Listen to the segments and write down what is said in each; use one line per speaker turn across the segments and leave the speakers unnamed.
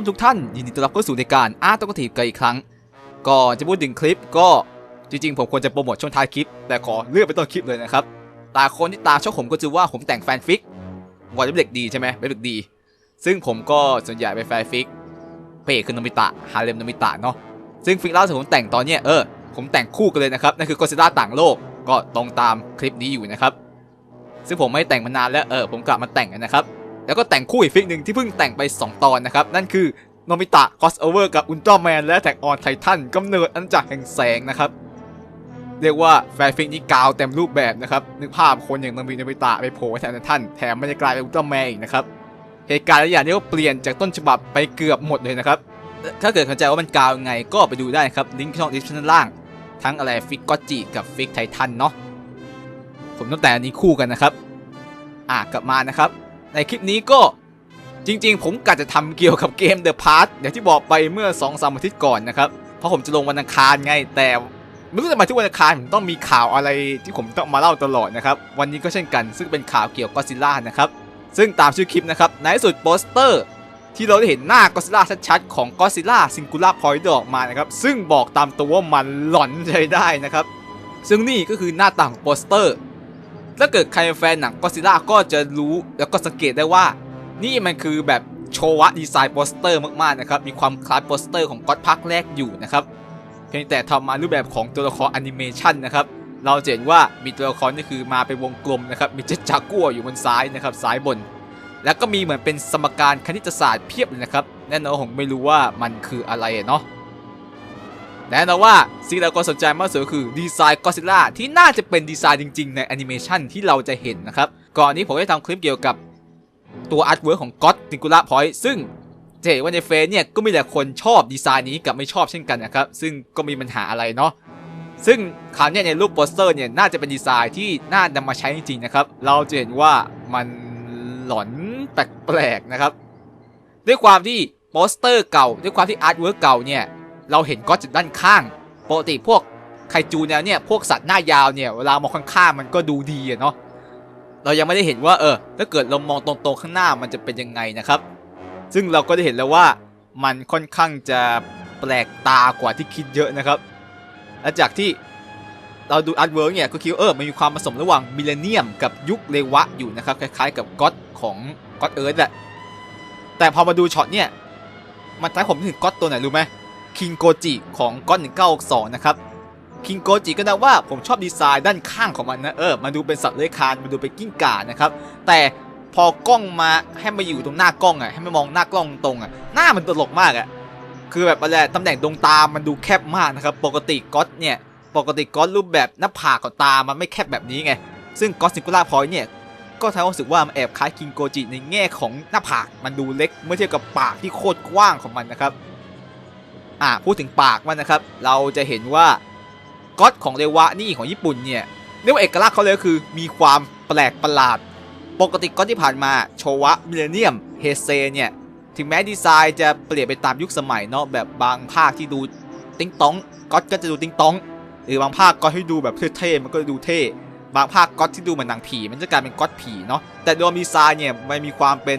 ผู้ชมทุกท่าน ยินดีต้อนรับเข้าสู่ในการอาร์ตกทีฟกันอีกครั้ง ก่อนจะพูดถึงคลิปก็จริงๆ ผมควรจะโปรโมทช่วงท้ายคลิป แต่ขอเลื่อนไปต้นคลิปเลยนะครับตาคนที่ตาชองผมก็จะว่าผมแต่งแฟนฟิกวันเป็นเด็กดีใช่ไหมเป็นเด็กดี ซึ่งผมก็ส่วนใหญ่เป็นแฟนฟิกเพจคือโนมิตะฮาเลมโนมิตะเนาะซึ่งฟิกล่าสุดผมแต่งตอนเนี้ยเออผมแต่งคู่กันเลยนะครับนั่นคือกอซิล่าต่างโลกก็ตรงตามคลิปนี้อยู่นะครับซึ่งผมไม่แต่งมานานแล้วเออผมกลับมาแต่งนะครับ แล้วก็แต่งคู่อีกฟิกหนึ่งที่เพิ่งแต่งไป 2 ตอนนะครับ นั่นคือโนมิตะคอสโอเวอร์กับอุลตร้าแมนและแท็กออนไททันกำเนิดอันจากแห่งแสงนะครับ เรียกว่าแฟนฟิกนี้กาวเต็มรูปแบบนะครับ นึกภาพคนอย่างโนมิโนมิตะไปโผล่แทนททันแถมมันจะกลายเป็นอุลตร้าแมนอีกนะครับเหตุการณ์หลายอย่างนี้ก็เปลี่ยนจากต้นฉบับไปเกือบหมดเลยนะครับถ้าเกิดสนใจว่ามันกาวยังไงก็ไปดูได้ครับลิงก์ช่องดิสคริปชั่นล่าง ทั้งอะไรฟิกก็จิกับฟิกไททันเนาะผมต้องแต่งอันนี้คู่กันนะครับ อะกลับมานะครับ ในคลิปนี้ก็จริง ๆ ผมกะจะทำเกี่ยวกับเกม The Past อย่างที่บอกไปเมื่อ2อสามอาทิตย์ก่อนนะครับ เพราะผมจะลงวันอังคารไง แต่ไม่รู้จะมาที่วันอังคารผมต้องมีข่าวอะไรที่ผมต้องมาเล่าตลอดนะครับ วันนี้ก็เช่นกัน ซึ่งเป็นข่าวเกี่ยวกับก็ซิล่านะครับ ซึ่งตามชื่อคลิปนะครับในสุดโปสเตอร์ ที่เราได้เห็นหน้าก็ซิล่าชัดๆของก็ซิล่าซิงคูล่าพอยต์ออกมานะครับ ซึ่งบอกตามตัวว่ามันหลอนใจได้นะครับ ซึ่งนี่ก็คือหน้าต่างโปสเตอร์ ถ้าเกิดใครเป็นแฟนหนังก็ซิล่าก็จะรู้แล้วก็สังเกตได้ว่า นี่มันคือแบบโชวะดีไซน์โปสเตอร์มากๆนะครับ มีความคล้ายโปสเตอร์ของก็อดภาคแรกอยู่นะครับ เพียงแต่ทำมารูปแบบของตัวละครแอนิเมชันนะครับ เราเห็นว่ามีตัวละครนี่คือมาเป็นวงกลมนะครับ มีเจดจากัวอยู่บนซ้ายนะครับซ้ายบน แล้วก็มีเหมือนเป็นสมการคณิตศาสตร์เพียบเลยนะครับ แน่นอนผมไม่รู้ว่ามันคืออะไรเนาะ แน่นอนว่าสิ่งที่เราก็สนใจมากสุดคือดีไซน์ก็ซิล่าที่น่าจะเป็นดีไซน์จริง ๆ ในแอนิเมชันที่เราจะเห็นนะครับ ก่อนนี้ผมได้ทำคลิปเกี่ยวกับตัวอาร์ตเวิร์ของก็อตติงกุล่าพอยต์ซึ่งจะเห็นว่าในเฟซเนี่ยก็มีแต่คนชอบดีไซน์นี้กับไม่ชอบเช่นกันนะครับ ซึ่งก็มีปัญหาอะไรเนาะซึ่งคราวเนี้ยในรูปโปสเตอร์เนี่ยน่าจะเป็นดีไซน์ที่น่านำมาใช้จริงๆนะครับ เราจะเห็นว่ามันหลอนแปลกๆนะครับ ด้วยความที่โปสเตอร์เก่า ด้วยความที่อาร์ตเวิร์กเก่าเนี่ย เราเห็นก็จากด้านข้างปกติพวกไคจูแนวเนี่ยพวกสัตว์หน้ายาวเนี่ยเวลามองข้างๆมันก็ดูดีอะเนาะเรายังไม่ได้เห็นว่าเออถ้าเกิดเรามองตรงๆข้างหน้ามันจะเป็นยังไงนะครับ ซึ่งเราก็ได้เห็นแล้วว่ามันค่อนข้างจะแปลกตากว่าที่คิดเยอะนะครับและจากที่เราดูอาร์ตเวิร์กเนี่ยก็คิดเออมันมีความผสมระหว่างมิเลเนียมกับยุคเลวะอยู่นะครับคล้ายๆ กับก็อดของก็อดเอิร์ธแหละแต่พอมาดูช็อตเนี่ยมันทำให้ผมนึกถึงก็อดตัวไหนรู้ไหม คิงโกจิของก็อด1962นะครับคิงโกจิก็นะว่าผมชอบดีไซน์ด้านข้างของมันนะเออมันดูเป็นสัตว์เลื้อยคลานมันดูเป็นกิ้งก่านะครับแต่พอกล้องมาให้มาอยู่ตรงหน้ากล้องอะให้มามองหน้ากล้องตรงอะหน้ามันตลกมากอะคือแบบอะไรตำแหน่งดวงตามันดูแคบมากนะครับปกติก็อตเนี่ยปกติก็อตรูปแบบหน้าผากกับตามันไม่แคบแบบนี้ไงซึ่งก็อตซิงคูล่าพอยต์เนี่ยก็ทำให้รู้สึกว่ามันแอบคล้ายคิงโกจิในแง่ของหน้าผากมันดูเล็กเมื่อเทียบกับปากที่โคตรกว้างของมันนะครับ อ่าพูดถึงปากมันนะครับ เราจะเห็นว่าก็อตของเรวะนี่ของญี่ปุ่นเนี่ยเรียกว่าเอกลักษณ์เขาเลยคือมีความแปลกประหลาด ปกติก็อตที่ผ่านมาโชวะมิเลเนียมเฮเซเนี่ยถึงแม้ดีไซน์จะเปลี่ยนไปตามยุคสมัยเนาะแบบบางภาคที่ดูติ้งต้องก็อตก็จะดูติ้งต้องหรือบางภาคก็ให้ดูแบบเท่ๆมันก็ดูเท่ บางภาคก็อตที่ดูเหมือนหนังผี มันจะกลายเป็นก็อตผีเนาะแต่โดยดีไซน์เนี่ยมันมีความเป็น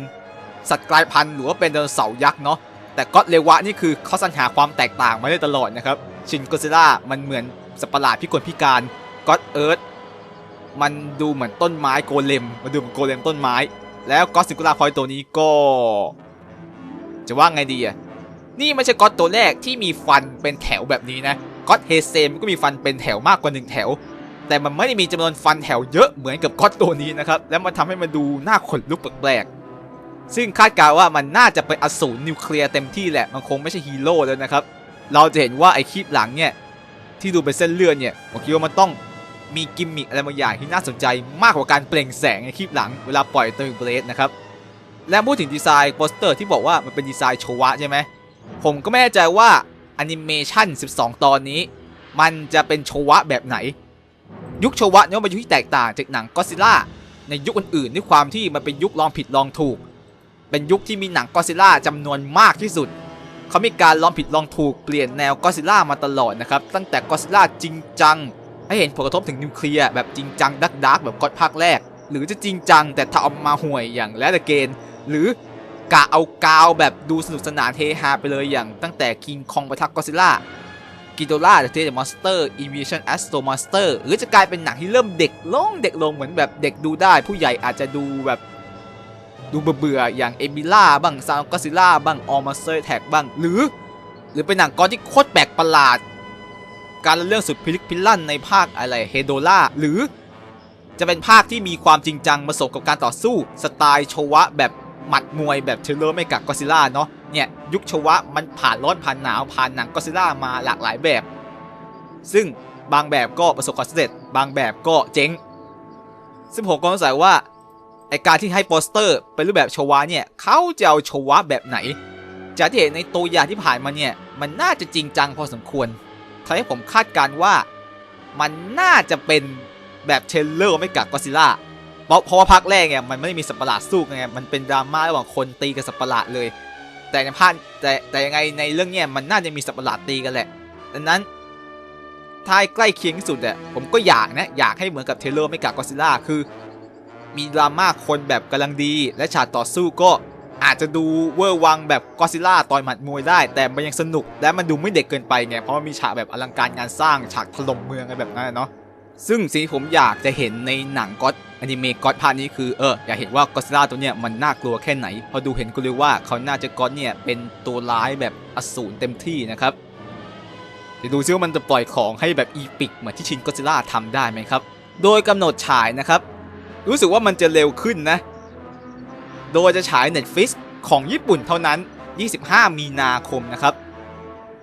สัตว์กลายพันธุ์หรือว่าเป็นไดโนเสาร์ยักษ์เนาะ แต่ก็ตเลวะนี่คือเขาสรรหาความแตกต่างมาได้ตลอดนะครับ ชินโกซิล่ามันเหมือนสัตว์ประหลาดพิกลพิการก็อตเอิร์ธมันดูเหมือนต้นไม้โกเลมมันดูเหมือนโกเลมต้นไม้ แล้วก็ตซิงคูล่าพอยตัวนี้ก็ จะว่าไงดีอะนี่ไม่ใช่ก็อตตัวแรกที่มีฟันเป็นแถวแบบนี้นะก็อตเฮเซมก็มีฟันเป็นแถวมากกว่าหนึ่งแถว แต่มันไม่ได้มีจำนวนฟันแถวเยอะเหมือนกับก็อตตัวนี้นะครับ แล้วมันทำให้มันดูน่าขนลุกแปลกๆ ซึ่งคาดการว่ามันน่าจะเป็นอสูรนิวเคลียร์เต็มที่แหละ มันคงไม่ใช่ฮีโร่แล้วนะครับ เราจะเห็นว่าไอ้คลิปหลังเนี่ยที่ดูเป็นเส้นเลือดเนี่ยผมคิดว่ามันต้องมีกิมมิคอะไรบางอย่างที่น่าสนใจมากกว่าการเปล่งแสงในคลิปหลังเวลาปล่อยตัวเบรดนะครับ และพูดถึงดีไซน์โปสเตอร์ที่บอกว่ามันเป็นดีไซน์โชวะใช่ไหมผมก็ไม่แน่ใจว่าแอนิเมชัน12 ตอนนี้ มันจะเป็นโชวะแบบไหน ยุคโชวะเนี่ยเป็นยุคที่แตกต่างจากหนังก็ซิล่าในยุคอื่นๆด้วยความที่มันเป็นยุคลองผิดลองถูก เป็นยุคที่มีหนังก็ซิล่าจำนวนมากที่สุด เขามีการลองผิดลองถูกเปลี่ยนแนวก็ซิล่ามาตลอดนะครับ ตั้งแต่ก็ซิล่าจริงจัง ให้เห็นผลกระทบถึงนิวเคลียร์แบบจริงจังดักดักแบบก็อดภาคแรก หรือจะจริงจังแต่ทำออกมาห่วยอย่างแลดเกนหรือกะเอากาวแบบดูสนุกสนานเฮฮาไปเลยอย่างตั้งแต่ King Kong ปะทะก็ซิล่ากิโดล่าเดอะเทมอนสเตอร์อินวิชั่นแอสโตมอนสเตอร์หรือจะกลายเป็นหนังที่เริ่มเด็กลงเด็กลงเหมือนแบบเด็กดูได้ ผู้ใหญ่อาจจะดูแบบ ดูเบื่อๆอย่างเอมิล่าบ้างซาวก็ซิล่าบ้างออม o สเตอร์แท็กบ้าง หรือ หรือเป็นหนังก้อนที่โคตรแปลกประหลาด การเรื่องสุดพิลึกพิลั่นในภาคอะไรเฮโดล่าหรือ จะเป็นภาคที่มีความจริงจังผสมกับการต่อสู้ สไตล์โชวะแบบหมัดมวยแบบเทเลอร์ไม่กับก็ซิล่าเนาะเนี่ยยุคโชวะมันผ่านร้อนผ่านหนาวผ่านหนังก็ซิล่ามาหลากหลายแบบ ซึ่งบางแบบก็ประสบความสำเร็จ บางแบบก็เจ๊งซึ่งผมก็สงสัยว่า ไอการที่ให้โปสเตอร์เป็นรูปแบบโชวะเนี่ยเขาจะเอาโชวะแบบไหน จากที่เห็นในตัวอย่างที่ผ่านมาเนี่ยมันน่าจะจริงจังพอสมควรทำให้ผมคาดการว่ามันน่าจะเป็นแบบเทรลเลอร์ไม่กับก็ซิล่าเพราะเพราะว่าภาคแรกเนี่ยมันไม่ได้มีสัตว์ประหลาดสู้ไงมันเป็นดราม่าระหว่างคนตีกับสัตว์ประหลาดเลย แต่ในภาคแต่แต่ยังไงในเรื่องเนี้ยมันน่าจะมีสัตว์ประหลาดตีกันแหละดังนั้นถ้าให้ใกล้เคียงที่สุดอะผมก็อยากนะอยากให้เหมือนกับเทรลเลอร์ไม่กับก็ซิล่าคือ มีดราม่าคนแบบกำลังดี และฉากต่อสู้ก็อาจจะดูเวอร์วังแบบก็ซิล่าต่อยหมัดมวยได้ แต่มันยังสนุกและมันดูไม่เด็กเกินไปไงเพราะมันมีฉากแบบอลังการงานสร้างฉากถล่มเมืองอะไรแบบนั้นเนาะซึ่งสิ่งที่ผมอยากจะเห็นในหนังก็อดอนิเมะก็อดภาคนี้คือเอออยากเห็นว่าก็ซิล่าตัวเนี้ยมันน่ากลัวแค่ไหน พอดูเห็นก็เลยว่าเขาน่าจะก็อดเนี่ยเป็นตัวร้ายแบบอสูรเต็มที่นะครับเดี๋ยวดูซิว่ามันจะปล่อยของให้แบบอีปิกเหมือนที่ชินก็ซิล่าทำได้ไหมครับโดยกำหนดฉายนะครับ รู้สึกว่ามันจะเร็วขึ้นนะ โดยจะฉาย Netflix ของญี่ปุ่นเท่านั้น 25 มีนาคมนะครับ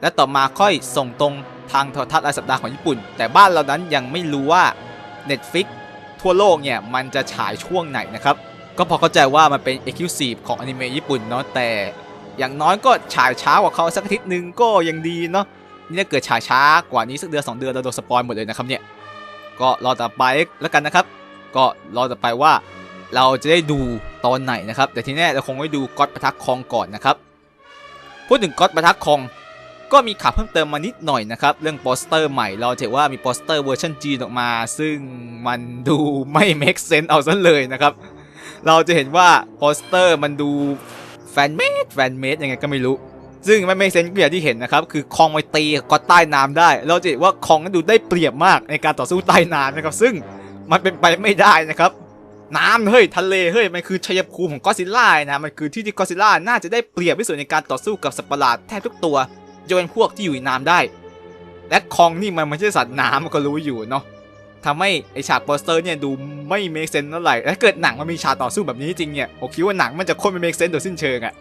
และต่อมาค่อยส่งตรงทางโทรทัศน์รายสัปดาห์ของญี่ปุ่น แต่บ้านเรานั้นยังไม่รู้ว่า Netflix ทั่วโลกเนี่ยมันจะฉายช่วงไหนนะครับ ก็พอเข้าใจว่ามันเป็น Exclusive ของอนิเมะญี่ปุ่นเนาะแต่อย่างน้อยก็ฉายช้ากว่าเขาสักอาทิตย์หนึงก็ยังดีเนาะนี่ถ้าเกิดฉายช้ากว่านี้สักเดือนสองเดือนเราโดนสปอยหมดเลยนะครับเนี่ยก็รอต่อไปแล้วกันนะครับ ก็รอต่อไปว่าเราจะได้ดูตอนไหนนะครับ แต่ที่แน่เราคงไม่ดูก็อดประทักคองก่อนนะครับ พูดถึงก็อดประทักคองก็มีข่าวเพิ่มเติมมานิดหน่อยนะครับ เรื่องโปสเตอร์ใหม่เราเห็นว่ามีโปสเตอร์เวอร์ชันจีนออกมา ซึ่งมันดูไม่ make sense เอาซะเลยนะครับ เราจะเห็นว่าโปสเตอร์มันดูแฟนเมดแฟนเมดยังไงก็ไม่รู้ ซึ่งไม่ make sense ก็อย่างที่เห็นนะครับ คือคองไปตีก็อดใต้น้ำได้ เราจะเห็นว่าคองนั้นดูได้เปรียบมากในการต่อสู้ใต้น้ำนะครับ ซึ่ง มันเป็นไปไม่ได้นะครับ น้ำเฮ้ยทะเลเฮ้ยมันคือชัยภูมิของก็อซิลล่านะมันคือที่ที่ก็อซิลล่าน่าจะได้เปรียบที่สุดในการต่อสู้กับสัตว์ประหลาดแทบทุกตัวยกเว้นพวกที่อยู่ในน้ำได้ และคองนี่มันไม่ใช่สัตว์น้ำมันก็รู้อยู่เนาะทำให้ไอฉากโปสเตอร์เนี่ยดูไม่เมคเซนเท่าไหร่และเกิดหนังมันมีฉากต่อสู้แบบนี้จริงเนี่ยผมคิดว่าหนังมันจะโค่นไม่เมคเซนโดยสิ้นเชิงอะ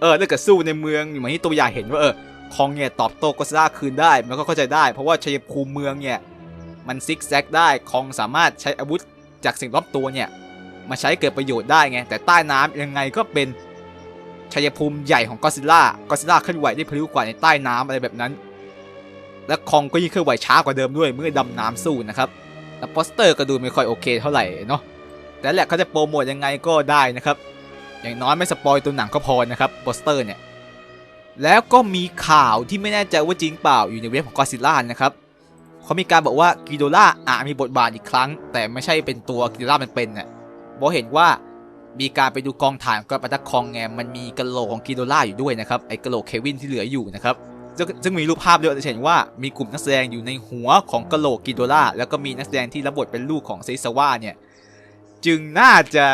เออถ้าเกิดสู้ในเมืองเหมือนที่ตัวอย่างเห็นว่าเออคองเนี่ยตอบโต้ก็อซิลล่าคืนได้มันก็เข้าใจได้ เพราะว่าชัยภูมิเมืองเนี่ย มันซิกแซกได้คองสามารถใช้อาวุธจากสิ่งรอบตัวเนี่ยมาใช้เกิดประโยชน์ได้ไง แต่ใต้น้ำยังไงก็เป็นชัยภูมิใหญ่ของก็ซิลล่าก็ซิลล่าเคลื่อนไหวได้พลิ้วกว่าในใต้น้ำอะไรแบบนั้น และคองก็ยิ่งเคลื่อนไหวช้ากว่าเดิมด้วยเมื่อดำน้ำสู้นะครับแล้วโปสเตอร์ก็ดูไม่ค่อยโอเคเท่าไหร่เนาะแต่แหละเขาจะโปรโมทยังไงก็ได้นะครับ อย่างน้อยไม่สปอยตัวหนังก็พอนะครับโปสเตอร์เนี่ยแล้วก็มีข่าวที่ไม่แน่ใจว่าจริงเปล่าอยู่ในเว็บของก็ซิลล่านะครับ เขามีการบอกว่ากิโดล่าอาจมีบทบาทอีกครั้ง แต่ไม่ใช่เป็นตัวกิโดล่ามันเป็นเนี่ยบอกเห็นว่ามีการไปดูกองถ่ายกระปะตักคองไงมันมีกะโหลกของกิโดล่าอยู่ด้วยนะครับไอ้กะโหลกเควินที่เหลืออยู่นะครับซึ่งมีรูปภาพด้วยจะเห็นว่ามีกลุ่มนักแสดงอยู่ในหัวของกะโหลกกิโดล่าแล้วก็มีนักแสดงที่รับบทเป็นลูกของเซซาวะเนี่ยจึงน่าจะ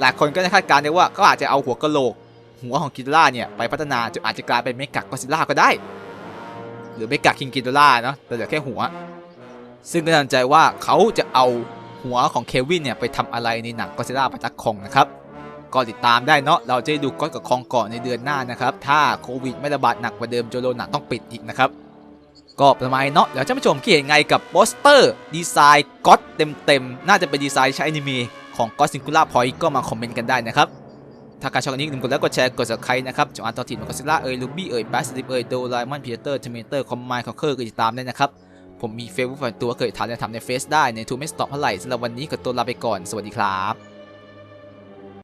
หลายคนก็จะคาดการณ์ได้ว่าก็อาจจะเอาหัวกะโหลกหัวของกิโดล่าเนี่ยไปพัฒนาจนอาจจะกลายเป็นเมกะกอซิล่าก็ได้ หรือเมกะคิงกิโดล่าเนาะแต่เหลือแค่หัว ซึ่งก็น่าสนใจว่าเขาจะเอาหัวของเควินเนี่ยไปทำอะไรในหนังก็ซิล่าปะตักคองนะครับก็ติดตามได้เนาะเราจะดูก็อดกับคองก่อนในเดือนหน้านะครับ ถ้าโควิดไม่ระบาดหนักกว่าเดิมจโรหนังต้องปิดอีกนะครับ ก็ประมาณเนาะเดี๋ยวท่านผู้ชมคิดเห็นไงกับโปสเตอร์ดีไซน์ก็อดเต็มๆ น่าจะเป็นดีไซน์ใช้อนิเมะของก็ซิงคูล่าพอยต์ก็มาคอมเมนต์กันได้นะครับ ถ้าการชอบกันนี้ลืมกดไลค์กดแชร์กดสับใครนะครับจงอ่านตอถิ่นของก็ซิล่าเอ่ยลูบี้เอ่ยบาสติปเอ่ยโดรายมอนพีเตอร์เทมเตอร์คอมไมค์คอเคอร์ก็ติดตามได้นะครับผมมีเฟซบุ๊กส่วนตัวเคยถามและทำในเฟซได้ในทูไม่สต็อปเท่าไหร่สำหรับวันนี้ขอตัวลาไปก่อนสวัสดีครับ